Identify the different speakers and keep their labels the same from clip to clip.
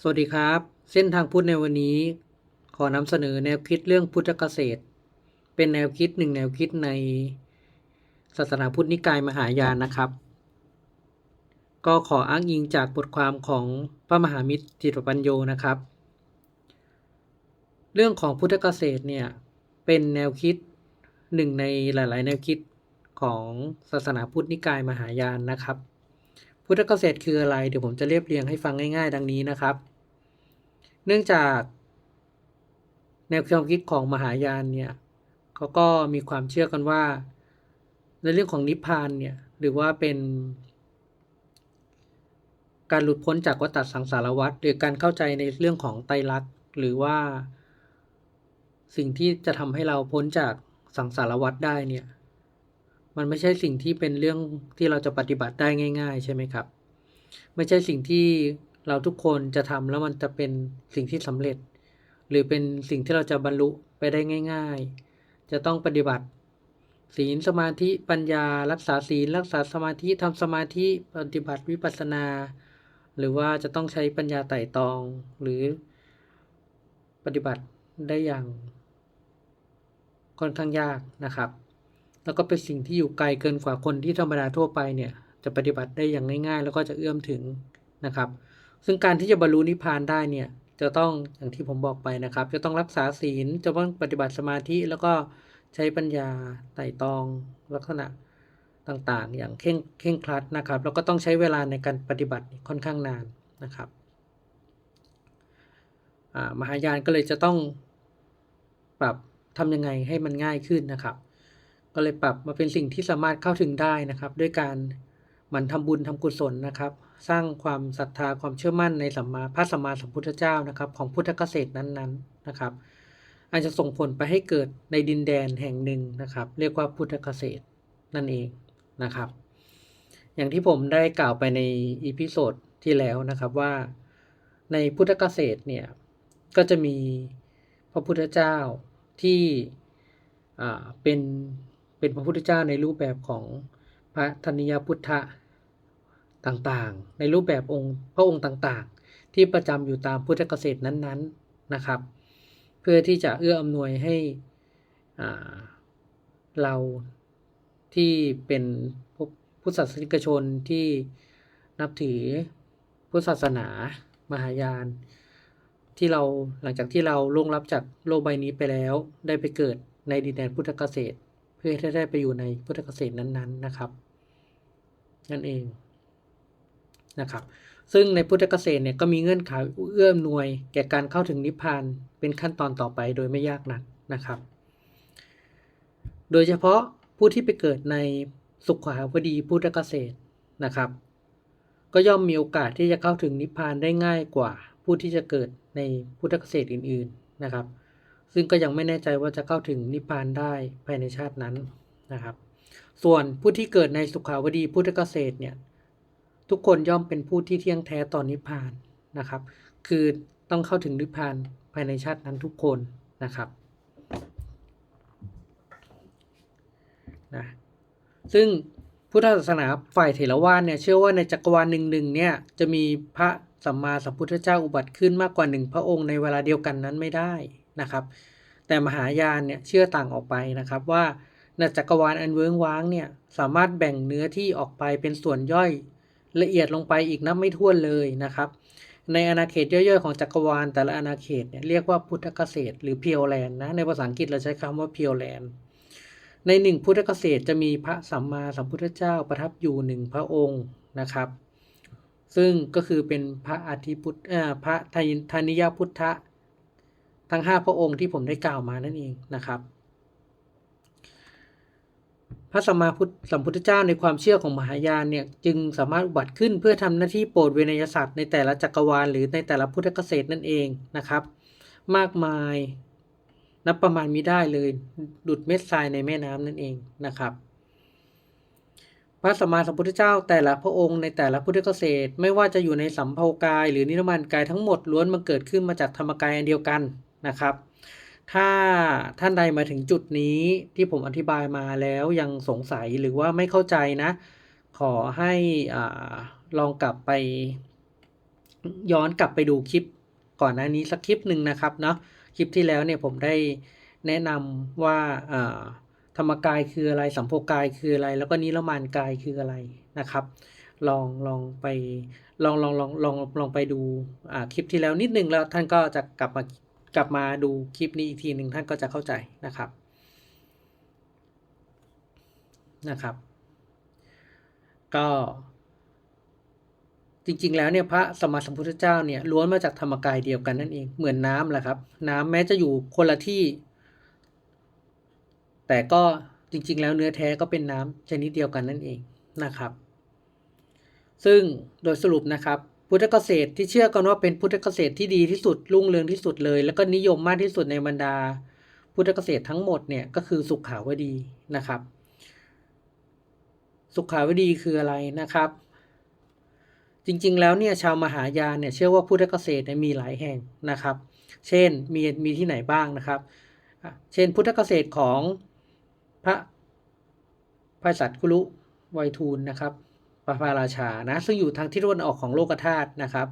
Speaker 1: สวัสดีครับ เส้นทางพุทธในวันนี้ ขอนำเสนอแนวคิดเรื่องพุทธเกษตร เป็นแนวคิดหนึ่งแนวคิดในศาสนาพุทธนิกายมหายานนะครับ ก็ขออ้างอิงจากบทความของพระมหามิตรจิตปัญโยนะครับ เรื่องของพุทธเกษตรเนี่ยเป็นแนวคิดหนึ่งในหลาย ๆ แนวคิดของศาสนาพุทธนิกายมหายานนะครับ พุทธเกษตรคืออะไร เดี๋ยวผมจะเรียบเรียงให้ฟังง่าย ๆ ดังนี้นะครับ เนื่องจากแนวความคิดของมหายานเนี่ยเขาก็มีความเชื่อกันว่า ในเรื่องของนิพพานเนี่ยหรือว่าเป็นการหลุดพ้นจากวัฏสังสารวัฏหรือการเข้าใจในเรื่องของไตรลักษณ์หรือว่า สิ่งที่จะทำให้เราพ้นจากสังสารวัฏได้เนี่ย มันไม่ใช่สิ่งที่เป็นเรื่องที่เราจะปฏิบัติได้ง่าย ๆ ใช่ไหมครับ ไม่ใช่สิ่งที่เราทุกคนจะทำแล้วมันจะเป็นสิ่งที่สำเร็จ หรือเป็นสิ่งที่เราจะบรรลุไปได้ง่าย ๆ จะต้องปฏิบัติ ศีลสมาธิปัญญา รักษาศีลรักษาสมาธิทำสมาธิปฏิบัติวิปัสสนา หรือว่าจะต้องใช้ปัญญาไต่ตอง หรือปฏิบัติได้อย่างค่อนข้างยากนะครับ แล้วก็เป็นสิ่งที่อยู่ไกลเกินกว่าคนที่ธรรมดาทั่วไปเนี่ยจะปฏิบัติได้อย่างง่าย ๆ แล้วก็จะเอื้อมถึงนะครับ ซึ่งการที่จะบรรลุนิพพานได้เนี่ยจะต้องอย่างที่ผมบอกไปนะครับ จะต้องรักษาศีลจะต้องปฏิบัติสมาธิแล้วก็ใช้ปัญญาไต่ตองลักษณะต่างๆ อย่างเข่งเข่งครัดนะครับ แล้วก็ต้องใช้เวลาในการปฏิบัติค่อนข้างนานนะครับมหายานก็เลยจะต้องปรับทำยังไงให้มันง่ายขึ้นนะครับ ก็เลยปรับมาเป็นสิ่งที่สามารถเข้าถึงได้นะครับ ด้วยการหมั่นทำบุญทำกุศลนะครับ สร้างความศรัทธาความเชื่อมั่นในสัมมาพระสัมมาสัมพุทธเจ้านะครับ ของพุทธเกษตรนั้นๆนะครับอาจจะส่งผลไปให้เกิดในดินแดนแห่งหนึ่งนะครับ เรียกว่าพุทธเกษตรนั่นเองนะครับ อย่างที่ผมได้กล่าวไปในอีพิโซดที่แล้วนะครับว่าในพุทธเกษตรเนี่ยก็จะมีพระพุทธเจ้าที่เป็น เป็นพระพุทธเจ้าในรูปแบบของพระธนิยพุทธะต่างๆ ในรูปแบบองค์พระองค์ต่างๆ ที่ประจำอยู่ตามพุทธเกษตรนั้นๆนะครับ เพื่อที่จะเอื้ออำนวยให้เราที่เป็นพุทธศาสนิกชนที่นับถือพุทธศาสนามหายาน ที่เราหลังจากที่เราล่วงลับจากโลกใบนี้ไปแล้ว ได้ไปเกิดในดินแดนพุทธเกษตร พื่อให้ได้ไปอยู่ในพุทธเกษตรนั้นๆนะครับ นั่นเองนะครับ ซึ่งในพุทธเกษตรเนี่ยก็มีเงื่อนไขเอื้อมหน่วยแก่การเข้าถึงนิพพานเป็นขั้นตอนต่อไปโดยไม่ยากนักนะครับ โดยเฉพาะผู้ที่ไปเกิดในสุขาวดีพุทธเกษตรนะครับ ก็ย่อมมีโอกาสที่จะเข้าถึงนิพพานได้ง่ายกว่าผู้ที่จะเกิดในพุทธเกษตรอื่น ๆนะครับ ซึ่งก็ยังไม่แน่ใจว่าจะเข้าถึงนิพพานได้ภายในชาตินั้นนะครับ ส่วนผู้ที่เกิดในสุขาวดีพุทธเกษตรเนี่ยทุกคนย่อมเป็นผู้ที่เที่ยงแท้ต่อนนิพพานนะครับ คือต้องเข้าถึงนิพพานภายในชาตินั้นทุกคนนะครับนะซึ่งพุทธศาสนาฝ่ายเถรวาทเนี่ยเชื่อว่าในจักรวาลหนึ่งหนึ่งเนี่ยจะมีพระสัมมาสัมพุทธเจ้าอุบัติขึ้นมากกว่าหนึ่งพระองค์ในเวลาเดียวกันนั้นไม่ได้ นะครับ แต่มหายานเนี่ยเชื่อต่างออกไปนะครับว่าในจักรวาลอันเวิ้งว้างเนี่ยสามารถแบ่งเนื้อที่ออกไปเป็นส่วนย่อยละเอียดลงไปอีกนับไม่ถ้วนเลยนะครับ ในอาณาเขตย่อยๆของจักรวาลแต่ละอาณาเขตเนี่ยเรียกว่าพุทธเกษตรหรือเพียวแลนนะในภาษาอังกฤษเราใช้คำว่าเพียวแลนในหนึ่งพุทธเกษตรจะมีพระสัมมาสัมพุทธเจ้าประทับอยู่หนึ่งพระองค์นะครับ ซึ่งก็คือเป็นพระอาทิพุทธพระทานิยพุทธะ ทั้งห้าพระองค์ที่ผมได้กล่าวมานั่นเองนะครับ พระสัมมาพุทธสัมพุทธเจ้าในความเชื่อของมหายานเนี่ยจึงสามารถอุบัติขึ้นเพื่อทำหน้าที่โปรดเวนยศาสตร์ในแต่ละจักรวาลหรือในแต่ละพุทธเกษตรนั่นเองนะครับ มากมายนับประมาณมิได้เลยดุดเม็ดทรายในแม่น้ำนั่นเองนะครับพระสัมมาสัมพุทธเจ้าแต่ละพระองค์ในแต่ละพุทธเกษตร ไม่ว่าจะอยู่ในสัมภากาย หรือนิรมันกายทั้งหมดล้วนมาเกิดขึ้นมาจากธรรมกายอันเดียวกัน นะครับ ถ้าท่านใดมาถึงจุดนี้ที่ผมอธิบายมาแล้วยังสงสัยหรือว่าไม่เข้าใจนะ ขอให้อลองกลับไป ย้อนกลับไปดูคลิปก่อนหน้านี้สักคลิปหนึ่งนะครับเนาะคลิปที่แล้วเนี่ยผมได้แนะนำว่าธรรมกายคืออะไรสัมโพกายคืออะไร แล้วก็นิรมานกายคืออะไรนะครับ ลองลองไปลองลองลองลองลองไปดูคลิปที่แล้วนิดนึงแล้วท่านก็จะกลับมา กลับมาดูคลิปนี้อีกทีหนึ่งท่านก็จะเข้าใจนะครับนะครับ ก็จริงๆ แล้วเนี่ยพระสมมาสัมพุทธเจ้าเนี่ยล้วนมาจากธรรมกายเดียวกันนั่นเองเหมือนน้ำแหละครับ น้ำแม้จะอยู่คนละที่ แต่ก็จริง ๆ แล้วเนื้อแท้ก็เป็นน้ำชนิดเดียวกันนั่นเองนะครับ ซึ่งโดยสรุปนะครับ พุทธเกษตรที่เชื่อกันว่าเป็นพุทธเกษตรที่ดีที่สุดรุ่งเรืองที่สุดเลย แล้วก็นิยมมากที่สุดในบรรดา พุทธเกษตรทั้งหมดเนี่ยก็คือสุขขาวดีนะครับ สุขขาวดีคืออะไรนะครับ จริงๆ แล้วเนี่ยชาวมหายานเนี่ยเชื่อว่าพุทธเกษตรเนี่ยมีหลายแห่งนะครับ เช่นมีมีที่ไหนบ้างนะครับ เช่นพุทธเกษตรของพระพระสัตกุลุไวยทูลนะครับ ปะพาราชานะซึ่งอยู่ทางทิศตะวันออกของโลกธาตุนะครับ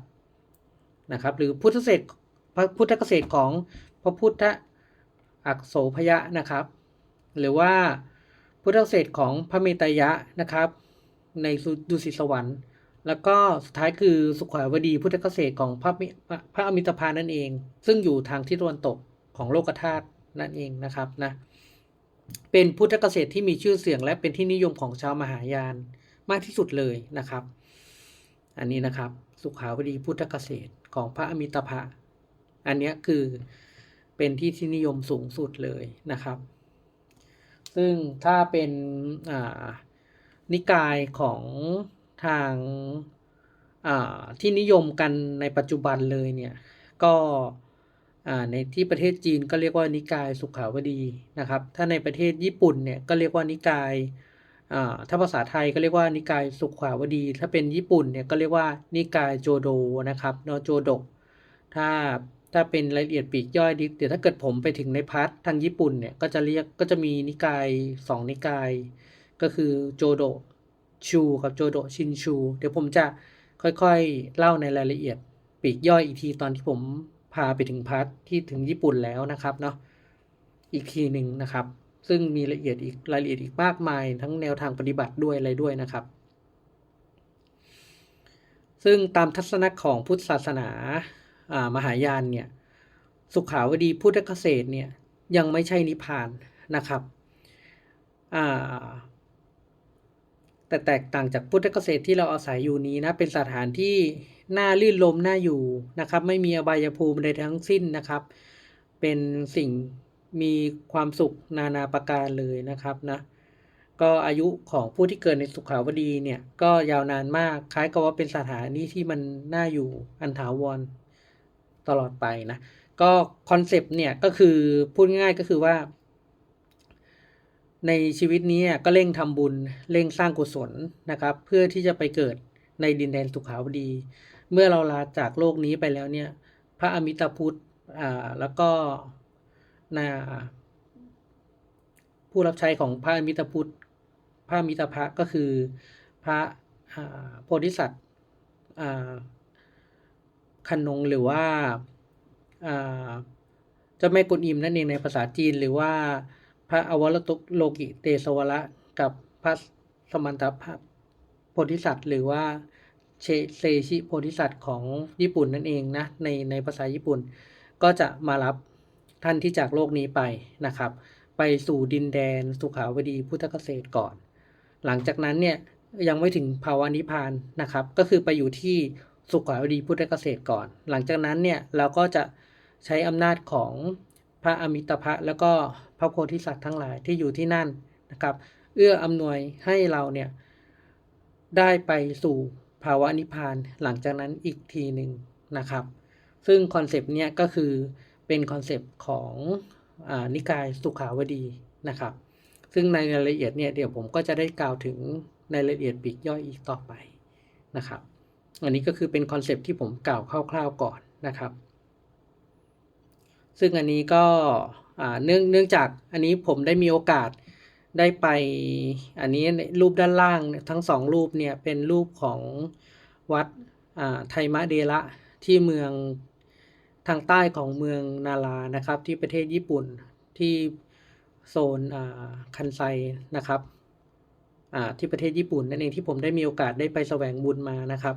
Speaker 1: นะครับ หรือพุทธเกษตรพระพุทธเกษตรของพระพุทธอักโสพยะนะครับ หรือว่าพุทธเกษตรของพระเมตยะนะครับ ในดุสิตสวรรค์ แล้วก็สุดท้ายคือสุขาวดีพุทธเกษตรของพระพระอมิตพานั่นเอง ซึ่งอยู่ทางทิศตะวันตกของโลกธาตุนั่นเองนะครับนะเป็นพุทธเกษตรที่มีชื่อเสียงและเป็นที่นิยมของชาวมหายาน มากที่สุดเลยนะครับ อันนี้นะครับสุขาวดีพุทธเกษตรของพระอมิตภะอันนี้คือเป็นที่ที่นิยมสูงสุดเลยนะครับ ซึ่งถ้าเป็นนิกายของทางที่นิยมกันในปัจจุบันเลยเนี่ยก็ในที่ประเทศจีนก็เรียกว่านิกายสุขาวดีนะครับ ถ้าในประเทศญี่ปุ่นเนี่ยก็เรียกว่านิกาย ถ้าภาษาไทยก็เรียกว่านิกายสุขาวดี ถ้าเป็นญี่ปุ่นเนี่ยก็เรียกว่านิกายโจโดนะครับเนาะโจโดถ้าถ้าเป็นรายละเอียดปีกย่อยดิเดี๋ยวถ้าเกิดผมไปถึงในพาร์ททางญี่ปุ่นเนี่ยก็จะเรียกก็จะมีนิกายสองนิกาย ก็คือโจโดชูกับโจโดชินชู เดี๋ยวผมจะค่อยๆเล่าในรายละเอียดปีกย่อยอีกทีตอนที่ผมพาไปถึงพาร์ทที่ถึงญี่ปุ่นแล้วนะครับเนาะอีกทีหนึ่งนะครับ ซึ่งมีละเอียดอีกรายละเอียดอีกมากมาย ทั้งแนวทางปฏิบัติด้วยอะไรด้วยนะครับ ซึ่งตามทัศนะของพุทธศาสนามหายานเนี่ยสุขาวดีพุทธเกษตรเนี่ยยังไม่ใช่นิพพานนะครับแต่แตกต่างจากพุทธเกษตรที่เราอาศัยอยู่นี้นะเป็นสถานที่น่าลื่นลมน่าอยู่นะครับ ไม่มีอบายภูมิใดทั้งสิ้นนะครับ เป็นสิ่ง มีความสุขนานาประการเลยนะครับนะก็อายุของผู้ที่เกิดในสุขาวดีเนี่ยก็ยาวนานมากคล้ายกับว่าเป็นสถานีที่มันน่าอยู่อันถาวรตลอดไปนะก็คอนเซปต์เนี่ยก็คือพูดง่ายก็คือว่า ในชีวิตนี้ก็เร่งทำบุญเร่งสร้างกุศลนะครับ เพื่อที่จะไปเกิดในดินแดนสุขาวดี เมื่อเราลาจากโลกนี้ไปแล้วเนี่ย พระอมิตาพุทธอ่าแล้วก็ นาผู้รับใช้ของพระมิตาพุทธพระมิตาภะก็คือพระโพธิสัตว์คันนงหรือว่าเจ้าแม่กุนอิมนั่นเองในภาษาจีนหรือว่าพระอวรตุโลกิเตสวระกับพระสมันตภโพธิสัตว์ หรือว่าเชเซชิโพธิสัตว์ของญี่ปุ่นนั่นเองนะในในภาษาญี่ปุ่น ก็จะมารับ ท่านที่จากโลกนี้ไปนะครับ ไปสู่ดินแดนสุขาวดีพุทธเกษตรก่อน หลังจากนั้นเนี่ยยังไม่ถึงภาวะนิพพานนะครับ ก็คือไปอยู่ที่สุขาวดีพุทธเกษตรก่อน หลังจากนั้นเนี่ยเราก็จะใช้อำนาจของพระอมิตรภะแล้วก็พระโพธิสัตว์ทั้งหลายที่อยู่ที่นั่นนะครับ เอื้ออำนวยให้เราเนี่ยได้ไปสู่ภาวะนิพพานหลังจากนั้นอีกทีหนึ่งนะครับ ซึ่งคอนเซปต์เนี้ยก็คือ เป็นคอนเซปต์ของอนิกายสุขาวดีนะครับ ซึ่งในรายละเอียดเนี่ยเดี๋ยวผมก็จะได้กล่าวถึงในรายละเอียดปีกย่อยอีกต่อไปนะครับ อันนี้ก็คือเป็นคอนเซปต์ที่ผมกล่าวคร่าวๆก่อนนะครับ ซึ่งอันนี้ก็เนื่องเนื่องจากอันนี้ผมได้มีโอกาสได้ไปอันนี้รูปด้านล่างทั้งสองรูปเนี่ยเป็นรูปของวัดไทมะเดระที่เมือง ทางใต้ของเมืองนารานะครับ ที่ประเทศญี่ปุ่นที่โซนคันไซนะครับที่ประเทศญี่ปุ่นนั่นเองที่ผมได้มีโอกาสได้ไปแสวงบุญมานะครับ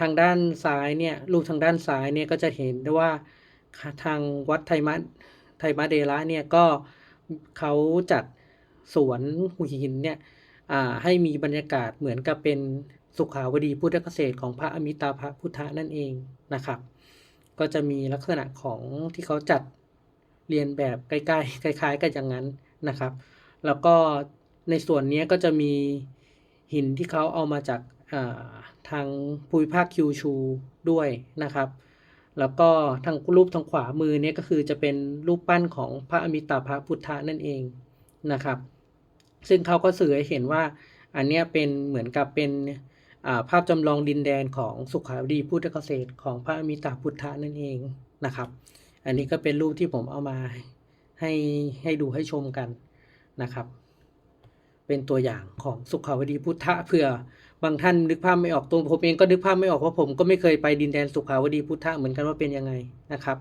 Speaker 1: ทางด้านซ้ายเนี่ยรูปทางด้านซ้ายเนี่ยก็จะเห็นได้ว่าทางวัดไทมะไทมะเดระเนี่ยก็เขาจัดสวนหุหินเนี่ยให้มีบรรยากาศเหมือนกับเป็นสุขาวดีพุทธเกษตรของพระอมิตาภพุทธะนั่นเองนะครับ ก็จะมีลักษณะของที่เขาจัดเรียนแบบใกล้ๆคล้ายๆ กันอย่างนั้นนะครับ แล้วก็ในส่วนนี้ก็จะมีหินที่เขาเอามาจากาทางภูมิภาคคิวชูด้วยนะครับ แล้วก็ทางรูปทางขวามือเนี่ยก็คือจะเป็นรูปปั้นของพระอมิตาภพุทธะนั่นเองนะครับ ซึ่งเขาก็สื่อให้เห็นว่าอันเนี้ยเป็นเหมือนกับเป็น ภาพจำลองดินแดนของสุขาวดีพุทธเกษตรของพระอมิตาพุทธะนั่นเองนะครับ อันนี้ก็เป็นรูปที่ผมเอามาให้ให้ดูให้ชมกันนะครับ เป็นตัวอย่างของสุขาวดีพุทธะเผื่อบางท่านนึกภาพไม่ออกตัวผมเองก็นึกภาพไม่ออกเพราะผมก็ไม่เคยไปดินแดนสุขาวดีพุทธะเหมือนกันว่าเป็นยังไงนะครับ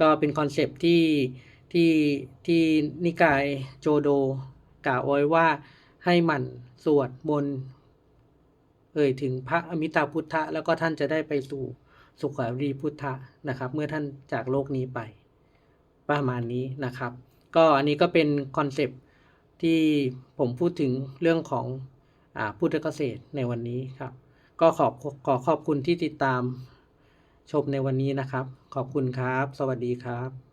Speaker 1: ก็เป็นคอนเซปที่ที่ที่นิกายโจโดกล่าวไว้ว่าให้หมั่นสวดมนต์ เอ่ยถึงพระอมิตาพุทธะ แล้วก็ท่านจะได้ไปสู่สุขาวีพุทธะนะครับ เมื่อท่านจากโลกนี้ไป ประมาณนี้นะครับ ก็อันนี้ก็เป็นคอนเซปที่ผมพูดถึงเรื่องของอพุทธเกษตรในวันนี้ครับ ก็ขอบขอขอบคุณที่ติดตามชมในวันนี้นะครับ ขอบคุณครับ สวัสดีครับ